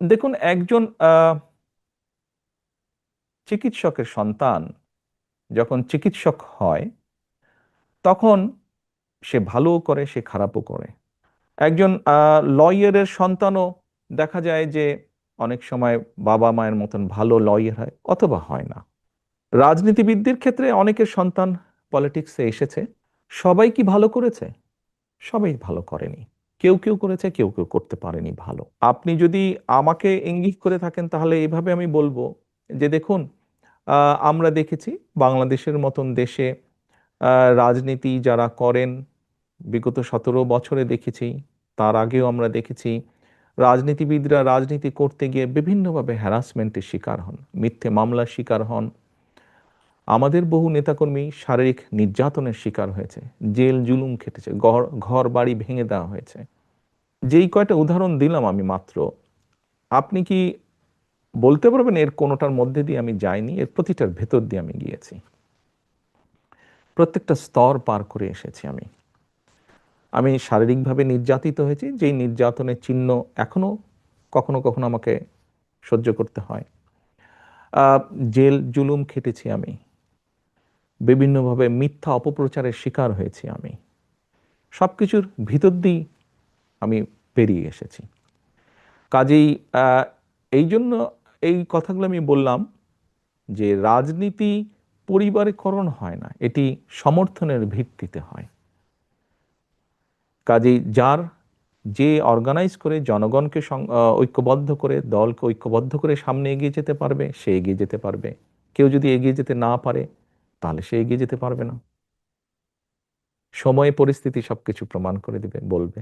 দেখুন, একজন চিকিৎসকের সন্তান যখন চিকিৎসক হয়, তখন সে ভালোও করে, সে খারাপও করে। একজন লয়ারের সন্তানও দেখা যায় যে অনেক সময় বাবা মায়ের মতন ভালো লয়ার হয়, অথবা হয় না। রাজনীতিবিদদের ক্ষেত্রে অনেকের সন্তান পলিটিক্সে এসেছে। সবাই কি ভালো করেছে? সবাই ভালো করেনি। কেউ কেউ করেছে, কেউ কেউ করতে পারেনি ভালো। আপনি যদি আমাকে ইঙ্গিত করে থাকেন, তাহলে এভাবে আমি বলব যে দেখুন আমরা দেখেছি বাংলাদেশের মতন দেশে রাজনীতি যারা করেন, বিগত সতেরো বছরে দেখেছি, তার আগেও আমরা দেখেছি, রাজনীতিবিদরা রাজনীতি করতে গিয়ে বিভিন্নভাবে হ্যারাসমেন্টের শিকার হন, মিথ্যে মামলার শিকার হন আমাদের বহু নেতাকর্মী শারীরিক নির্যাতনের শিকার হয়েছে, জেল জুলুম খেটেছে ঘর ঘর বাড়ি ভেঙে দেওয়া হয়েছে। যেই কয়টা উদাহরণ দিলাম আমি মাত্র, আপনি কি বলতে পারবেন এর কোনোটার মধ্যে দিয়ে আমি যাইনি? এর প্রতিটার ভেতর দিয়ে আমি গিয়েছি। প্রত্যেকটা স্তর পার করে এসেছি আমি। আমি শারীরিকভাবে নির্যাতিত হয়েছি, যেই নির্যাতনের চিহ্ন এখনও কখনো কখনো আমাকে সহ্য করতে হয়। জেল জুলুম খেটেছি আমি। বিভিন্নভাবে মিথ্যা অপপ্রচারের শিকার হয়েছি আমি। সব কিছুর ভিতর দিয়েই আমি পেরিয়ে এসেছি। কাজেই এই জন্য এই কথাগুলো আমি বললাম যে রাজনীতি পরিবারীকরণ হয় না, এটি সমর্থনের ভিত্তিতে হয়। কাজেই যার যে অর্গানাইজ করে জনগণকে ঐক্যবদ্ধ করে, দলকে ঐক্যবদ্ধ করে সামনে এগিয়ে যেতে পারবে, সে এগিয়ে যেতে পারবে। কেউ যদি এগিয়ে যেতে না পারে তাহলে সে এগিয়ে যেতে পারবে না। সময় পরিস্থিতি সবকিছু প্রমাণ করে দিবে বলবে।